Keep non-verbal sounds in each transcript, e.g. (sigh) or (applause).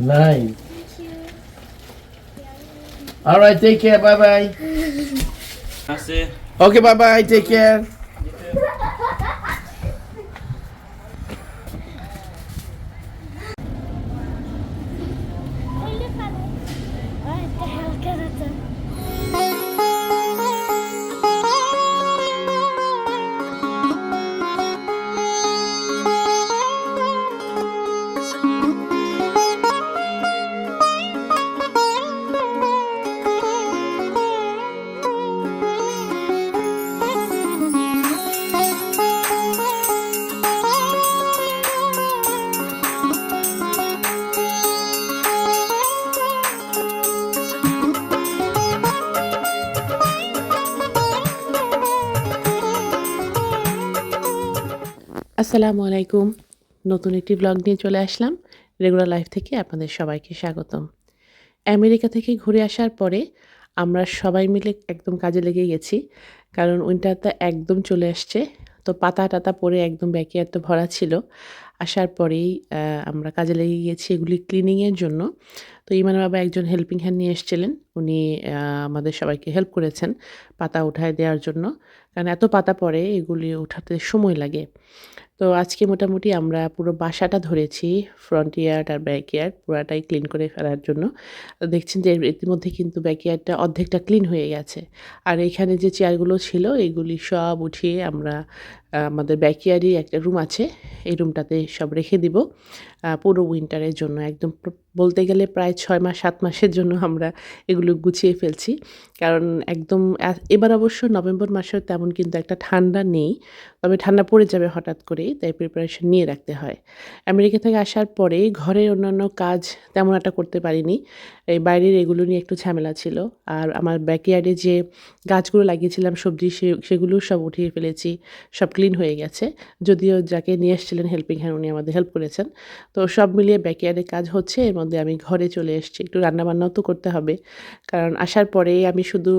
Nice. All right, take care. Bye bye. Merci. Okay, bye bye. Take care. আসসালামু আলাইকুম। নতুন একটি blog নিয়ে চলে আসলাম। রেগুলার লাইফ থেকে আপনাদের সবাইকে স্বাগতম। আমেরিকা থেকে ঘুরে আসার পরে আমরা সবাই মিলে একদম কাজে লেগে গেছি। কারণ উইন্টারটা একদম চলে আসছে। তো পাতা টাতা পরে একদম ব্যাকিয়ার তো ভরা ছিল। আসার পরেই আমরা কাজে লেগে গিয়েছি এগুলি ক্লিনিংয়ের জন্য। তো ইমান বাবা একজন হেল্পিং হ্যান্ড নিয়ে এসেছিলেন। উনি আমাদের সবাইকে হেল্প করেছেন পাতা উঠায় দেওয়ার জন্য। কারণ এত পাতা পড়ে, এগুলি উঠাতে সময় লাগে। তো আজকে মোটামুটি আমরা পুরো বাসাটা ধরেছি ফ্রন্ট ইয়ার্ড আর ব্যাক ইয়ার্ড পুরাটাই ক্লিন করে ফেলার জন্য। দেখছেন যে ইতিমধ্যে কিন্তু ব্যাক ইয়ার্ডটা অর্ধেকটা ক্লিন হয়ে গেছে। আর এখানে যে চেয়ারগুলো ছিল, এগুলি সব উঠিয়ে আমরা আমাদের ব্যাকয়ার্ডে একটা রুম আছে। এই রুমটাতে সব রেখে দিব। পুরো উইন্টারের জন্য একদম প্র- বলতে গেলে প্রায় ছয় মাস, সাত মাসের জন্য আমরা এগুলো গুছিয়ে ফেলছি। কারণ একদম এবার অবশ্য নভেম্বর মাসেও তেমন কিন্তু একটা ঠান্ডা নেই। তবে ঠান্ডা পড়ে যাবে হঠাৎ করেই, তাই প্রিপারেশন নিয়ে রাখতে হয়। আমেরিকা থেকে আসার পরে ঘরের অন্যান্য কাজ তেমন একটা করতে পারিনি। এই বাইরের এগুলো নিয়ে একটু ঝামেলা ছিল। আর আমার ব্যাকয়ার্ডে যে গাছগুলো লাগিয়েছিলাম, সবজি সে, সেগুলো সব উঠিয়ে ফেলেছি। সব ক্লিন হয়ে গেছে। যদিও যাকে নিয়ে এসেছিলেন হেল্পিং হ্যান্ড উনি আমাদের হেল্প করেছেন। তো সব মিলিয়ে ব্যাকয়ার্ডে কাজ হচ্ছে এর মধ্যে আমি ঘরে চলে এসেছি। একটু রান্নাবান্নাও তো করতে হবে। কারণ আসার পরে আমি শুধু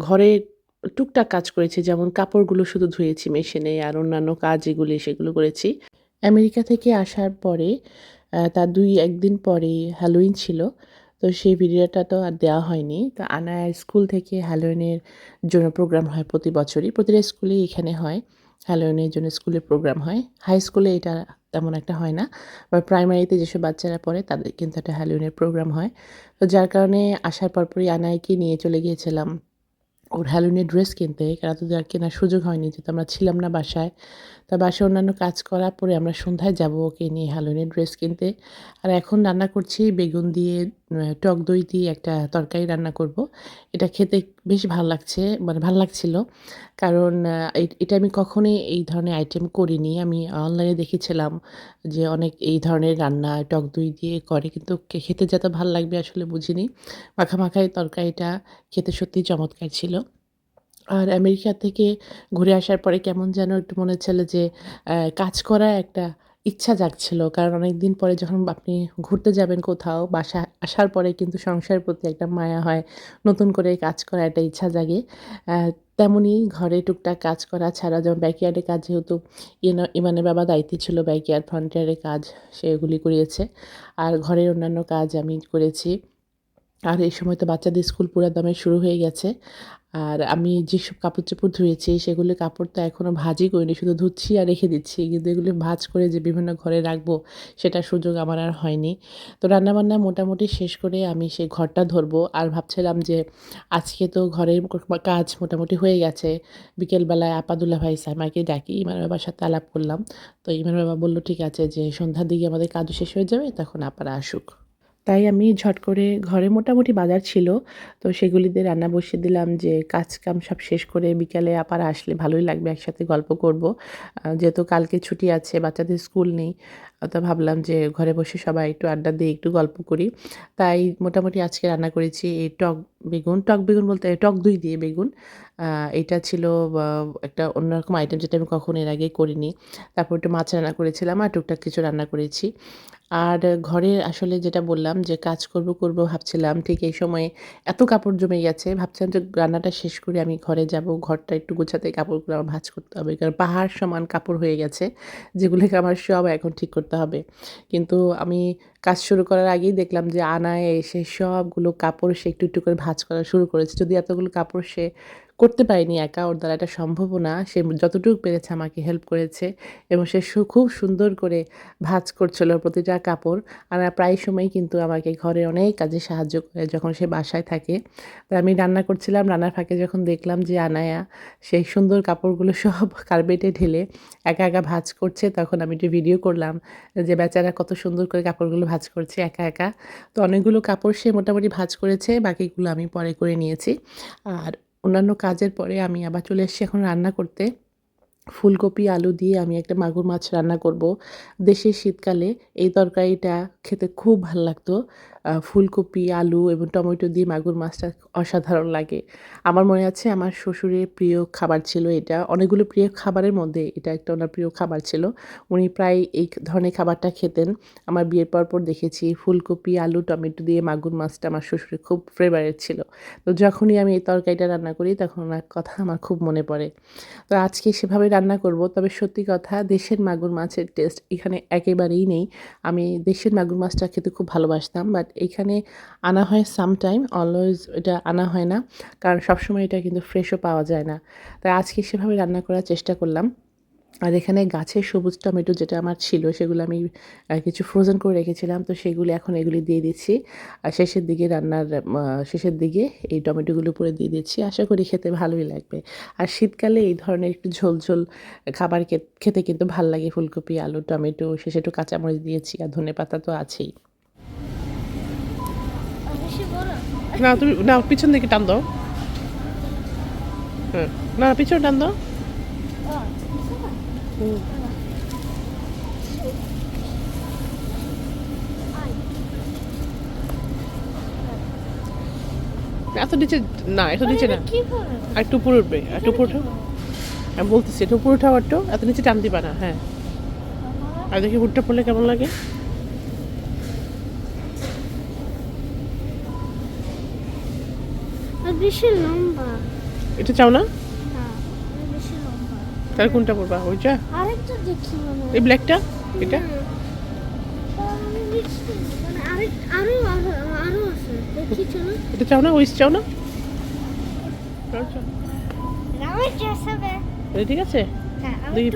ঘরে টুকটাক কাজ করেছি। যেমন কাপড়গুলো শুধু ধুয়েছি, মেশিনে আর অন্যান্য কাজ যেগুলি সেগুলো করেছি। আমেরিকা থেকে আসার পরে তার দুই একদিন পরে হ্যালোইন ছিল। তো সেই ভিডিওটা তো আর দেওয়া হয়নি। তো আনায়ার স্কুল থেকে হ্যালোইনের জন্য প্রোগ্রাম হয় প্রতি বছরই। প্রতিটা স্কুলেই এখানে হয়। হ্যালোইনের জন্য স্কুলে প্রোগ্রাম হয়। হাই স্কুলে এটা তেমন একটা হয় না বা প্রাইমারিতে যেসব বাচ্চারা পড়ে তাদের কিন্তু একটা হ্যালোয়নের প্রোগ্রাম হয়। তো যার কারণে আসার পরপরই আনায়কে নিয়ে চলে গিয়েছিলাম। ওর হ্যালোইনের ড্রেস কিনতে কারণ তো আর কেনার সুযোগ হয়নি, যেহেতু আমরা ছিলাম না বাসায়। তা বাসায় অন্যান্য কাজ করার পরে আমরা সন্ধ্যায় যাব ওকে নিয়ে হ্যালোইনের ড্রেস কিনতে। আর এখন রান্না করছি বেগুন দিয়ে টক দই দিয়ে একটা তরকারি রান্না করব। এটা খেতে বেশ ভালো লাগছে মানে ভালো লাগছিল। কারণ এটা আমি কখনোই এই ধরনের আইটেম করিনি। আমি অনলাইনে দেখেছিলাম যে অনেক এই ধরনের রান্না টক দই দিয়ে করে, কিন্তু খেতে যত ভালো লাগবে আসলে বুঝিনি। মাখা মাখায় তরকারিটা খেতে সত্যিই চমৎকার ছিল। আর আমেরিকা থেকে ঘুরে আসার পরে কেমন যেন একটু মনে হচ্ছিল যে কাজ করার একটা ইচ্ছা জাগছিল। কারণ অনেক দিন পরে যখন আপনি ঘুরতে যাবেন কোথাও, বাসা আসার পরে কিন্তু সংসারের প্রতি একটা মায়া হয়, নতুন করে কাজ করার একটা ইচ্ছা জাগে। তেমনই ঘরে টুকটাক কাজ করা ছাড়া যেমন ব্যাকয়ার্ডে কাজ যেহেতু ইমানের বাবা দায়িত্বে ছিল ব্যাকয়ার্ড ফ্রন্টিয়ারে কাজ সেগুলি করিয়েছে। আর ঘরের অন্যান্য কাজ আমি করেছি। আর এই সময় তো বাচ্চাদের স্কুল পুরা দমে শুরু হয়ে গেছে। আর আমি যেসব কাপড় চোপড় ধুয়েছি, সেগুলো কাপড় তো এখনও ভাজই করিনি, শুধু ধুচ্ছি আর রেখে দিচ্ছি। কিন্তু এগুলো ভাজ করে যে বিভিন্ন ঘরে রাখব, সেটার সুযোগ আমার আর হয়নি। তো রান্নাবান্না মোটামুটি শেষ করে আমি সেই ঘরটা ধরবো। আর ভাবছিলাম যে আজকে তো ঘরের কাজ মোটামুটি হয়ে গেছে। বিকেলবেলায় আপাদুল্লা ভাই সাইমাকে ডাকি ইমার বাবার সাথে আলাপ করলাম। তো ইমার বাবা বলল, ঠিক আছে, যে সন্ধ্যার দিকে আমাদের কাজও শেষ হয়ে যাবে, তখন আপারা আসুক। তাই আমি ঝট করে ঘরে মোটামুটি বাজার ছিল, তো সেগুলিতে রান্না বসিয়ে দিলাম যে কাজ কাম সব শেষ করে বিকালে আবার আসলে ভালোই লাগবে, একসাথে গল্প করব। যেহেতু কালকে ছুটি আছে, বাচ্চাদের স্কুল নেই তো ভাবলাম যে ঘরে বসে সবাই একটু আড্ডা দিয়ে একটু গল্প করি। তাই মোটামুটি আজকে রান্না করেছি এই টক বেগুন টক বেগুন বলতে, টক দই দিয়ে বেগুন। এটা ছিল একটা অন্যরকম আইটেম যেটা আমি কখনো এর আগে করিনি। তারপর একটু মাছ রান্না করেছিলাম আর টুকটাক কিছু রান্না করেছি। আর ঘরে আসলে যেটা বললাম যে, কাজ করব করব ভাবছিলাম, ঠিক এই সময়ে এত কাপড় জমে গেছে। ভাবছিলাম যে, রান্নাটা শেষ করে আমি ঘরে যাব, ঘরটা একটু গোছাতে কাপড়গুলো আমার ভাঁজ করতে হবে, কারণ পাহাড় সমান কাপড় হয়ে গেছে, যেগুলোকে আমার সব এখন ঠিক করতে হবে। কিন্তু আমি কাজ শুরু করার আগেই দেখলাম যে, আনায় এসে সবগুলো কাপড় সে একটু একটু করে ভাজ করা শুরু করেছে। যদি এতগুলো কাপড় সে করতে পারিনি একা, ওর দ্বারা এটা সম্ভবও না। সে যতটুকু পেরেছে আমাকে হেল্প করেছে এবং সে সু- খুব সুন্দর করে ভাঁজ করছিল প্রতিটা কাপড়। আর প্রায় সময় কিন্তু আমাকে ঘরে অনেক কাজে সাহায্য করে যখন সে বাসায় থাকে। তো আমি রান্না করছিলাম, রান্নার ফাঁকে যখন দেখলাম যে আনায়া সেই সুন্দর কাপড়গুলো সব (laughs) কার্পেটে ঢেলে একা একা ভাজ করছে, তখন আমি একটু ভিডিও করলাম যে বেচারা কত সুন্দর করে কাপড়গুলো ভাজ করছে একা একা। তো অনেকগুলো কাপড় সে মোটামুটি ভাজ করেছে, বাকিগুলো আমি পরে করে নিয়েছি। আর অন্যান্য কাজের পরে আমি আবার চলে এসেছি এখন রান্না করতে। ফুলকপি, আলু দিয়ে আমি একটা মাগুর মাছ রান্না করব। দেশের শীতকালে এই তরকারিটা খেতে খুব ভালো লাগতো। ফুলকপি, আলু এবং টমেটো দিয়ে মাগুর মাছটা অসাধারণ লাগে। আমার মনে আছে আমার শ্বশুরের প্রিয় খাবার ছিল এটা। অনেকগুলো প্রিয় খাবারের মধ্যে এটা একটা ওনার প্রিয় খাবার ছিল। উনি প্রায় এই ধরনের খাবারটা খেতেন। আমার বিয়ের পর পর দেখেছি ফুলকপি, আলু, টমেটো দিয়ে মাগুর মাছটা আমার শ্বশুরের খুব ফেভারিট ছিল। তো যখনই আমি এই তরকারিটা রান্না করি তখন ওনার কথা আমার খুব মনে পড়ে। তো আজকে সেভাবে রান্না করব, তবে সত্যি কথা দেশের মাগুর মাছের টেস্ট এখানে একেবারেই নেই। আমি দেশের মাগুর মাছটা খেতে খুব ভালোবাসতাম বাট এখানে আনা হয় সামটাইম অলওয়েজ এটা আনা হয় না, কারণ সবসময় এটা কিন্তু ফ্রেশও পাওয়া যায় না। তাই আজকে সেভাবে রান্না করার চেষ্টা করলাম। আর এখানে গাছের সবুজ টমেটো যেটা আমার ছিল, সেগুলো আমি কিছু ফ্রোজেন করে রেখেছিলাম। তো সেগুলি এখন এগুলি দিয়ে দিচ্ছি। আর শেষের দিকে রান্নার শেষের দিকে এই টমেটোগুলো উপরে দিয়ে দিচ্ছি। আশা করি খেতে ভালোই লাগবে। আর শীতকালে এই ধরনের একটু ঝোল ঝোল খাবার খেতে কিন্তু ভালো লাগে। ফুলকপি, আলু, টমেটো, শেষে একটু কাঁচামরিচ দিয়েছি আর ধনে পাতা তো আছেই। না, তুমি, না, পিছন দিকে টান দাও। না, পিছন টান দাও। এত নিচে না এত নিচে না। আর একটু উপরে উঠবে একটু উপরে উঠো আমি বলতেছি একটু উপরে উঠাও একটু এত নিচে টান দিবা না হ্যাঁ। আর দেখি উঠটা পড়লে কেমন লাগে। বেশি লম্বা এটা চাও না? তাহলে কোনটা পড়বা ওইটা? আরেকটা দেখি এই ব্ল্যাকটা এটা? মানে এটা চাও না? ওই চাও না? ঠিক আছে। হ্যাঁ দেখি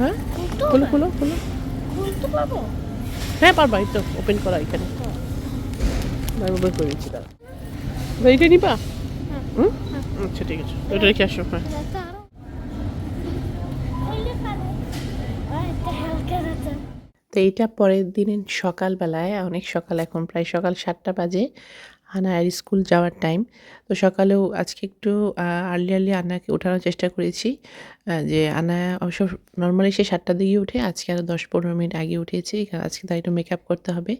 হ্যাঁ? খুলো হবে? খুলো খুলো। খুলতে পারব? হ্যাঁ পারবা এই তো ওপেন করা এখানে। দাঁড়া। এইটা নিবা? হ্যাঁ। হুম? আচ্ছা ঠিক আছে। রেখে আসো হ্যাঁ। তো এইটা পরের দিনের সকালবেলায়, অনেক সকাল এখন, প্রায় সকাল সাতটা বাজে। আনায়ের স্কুল যাওয়ার টাইম তো সকালেও আজকে একটু আর্লি আর্লি আনাকে ওঠানোর চেষ্টা করেছি। যে আনা অবশ্য নর্মালি সে সাতটার দিকে উঠে আজকে আরও দশ পনেরো মিনিট আগে উঠেছি। আজকে তার একটু মেকআপ করতে হবে।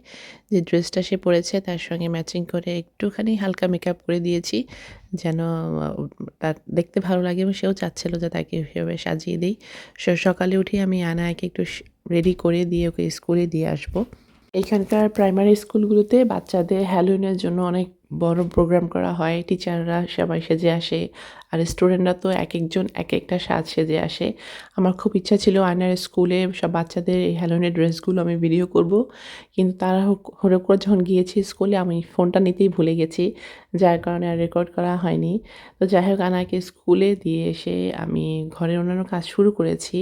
যে ড্রেসটা সে পরেছে তার সঙ্গে ম্যাচিং করে একটুখানি হালকা মেকআপ করে দিয়েছি, যেন তার দেখতে ভালো লাগে এবং সেও চাচ্ছিল যে তাকে সেভাবে সাজিয়ে দিই। সকালে উঠে আমি আনাকে একটু রেডি করে দিয়ে ওকে স্কুলে দিয়ে আসব। এখানকার প্রাইমারি স্কুলগুলোতে বাচ্চাদের হ্যালোইনের জন্য অনেক বড় প্রোগ্রাম করা হয়। টিচাররা সবাই সেজে আসে আর স্টুডেন্টরা তো এক একজন এক একটা সাজ সেজে আসে। আমার খুব ইচ্ছা ছিল আয়নার স্কুলে সব বাচ্চাদের এই হ্যালোইনের ড্রেসগুলো আমি ভিডিও করব। কিন্তু তারা হরে করে যখন গিয়েছি স্কুলে আমি ফোনটা নিতেই ভুলে গেছি, যার কারণে আর রেকর্ড করা হয়নি। তো যাই হোক আনাকে স্কুলে দিয়ে এসে আমি ঘরের অন্যান্য কাজ শুরু করেছি।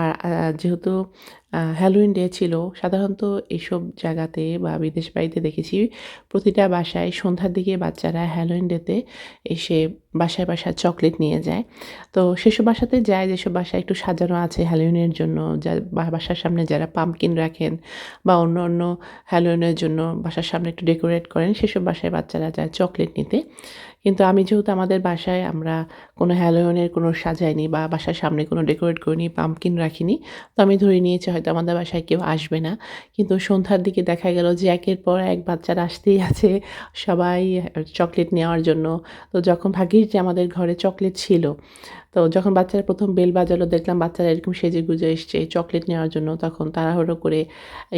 আর যেহেতু হ্যালোইন ডে ছিল, সাধারণত এইসব জায়গাতে বা বিদেশ বাড়িতে দেখেছি, প্রতিটা বাসায় সন্ধ্যার দিকে বাচ্চারা হ্যালোইন ডেতে এসে বাসায় বাসায় চকলেট নিয়ে যায়। তো সেসব বাসাতে যায়, যেসব বাসায় একটু সাজানো আছে হ্যালোইনের জন্য, যা বাসার সামনে যারা পাম্পকিন রাখেন বা অন্য অন্য হ্যালোইনের জন্য বাসার সামনে একটু ডেকোরেট করেন, সেসব বাসায় বাচ্চারা যায় চকলেট নিতে। কিন্তু আমি যেহেতু আমাদের বাসায় আমরা কোনো হ্যালোয়নের কোনো সাজাইনি বা বাসার সামনে কোনো ডেকোরেট করিনি, পাম্পকিন রাখিনি, তো আমি ধরে নিয়েছি হয়তো আমাদের বাসায় কেউ আসবে না। কিন্তু সন্ধ্যার দিকে দেখা গেল যে একের পর এক বাচ্চারা আসতেই আছে, সবাই চকলেট নেওয়ার জন্য। তো যখন ভাগ্যিস যে আমাদের ঘরে চকলেট ছিল তো যখন বাচ্চারা প্রথম বেল বাজালো, দেখলাম বাচ্চারা এরকম সেজে গুজে এসছে চকলেট নেওয়ার জন্য। তখন তাড়াহুড়ো করে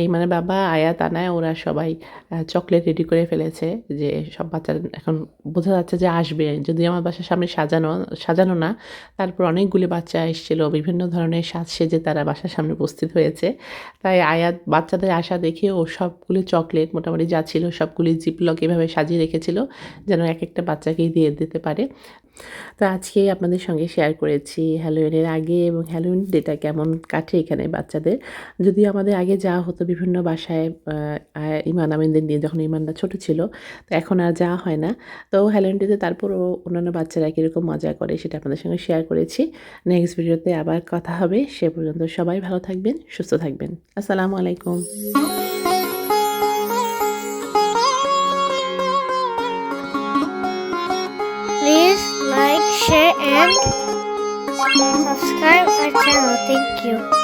এই মানে বাবা আয়াত আনায় ওরা সবাই চকলেট রেডি করে ফেলেছে যে সব বাচ্চারা এখন বোঝা যাচ্ছে যে আসবে। যদি আমার বাসার সামনে সাজানো সাজানো না, তারপর অনেকগুলি বাচ্চা এসেছিল, বিভিন্ন ধরনের সাজ সেজে তারা বাসার সামনে উপস্থিত হয়েছে। তাই আয়াত বাচ্চাদের আসা দেখে ও সবগুলি চকলেট, মোটামুটি যা ছিল সবগুলি জিপলক এভাবে সাজিয়ে রেখেছিল, যেন এক একটা বাচ্চাকেই দিয়ে দিতে পারে। তো আজকে আপনাদের সঙ্গে শেয়ার করেছি হ্যালোইনের আগে এবং হ্যালোইন ডেটা কেমন কাটে এখানে বাচ্চাদের। যদিও আমাদের আগে যাওয়া হতো বিভিন্ন বাসায় ইমান আমিনদের নিয়ে যখন ইমানটা ছোট ছিল, তো এখন আর যাওয়া হয় না। তো হ্যালোইন ডেতে তারপরও অন্যান্য বাচ্চারা কীরকম মজা করে সেটা আপনাদের সঙ্গে শেয়ার করেছি। নেক্সট ভিডিওতে আবার কথা হবে। সে পর্যন্ত সবাই ভালো থাকবেন, সুস্থ থাকবেন। আসসালামু আলাইকুম। And subscribe our channel. Thank you.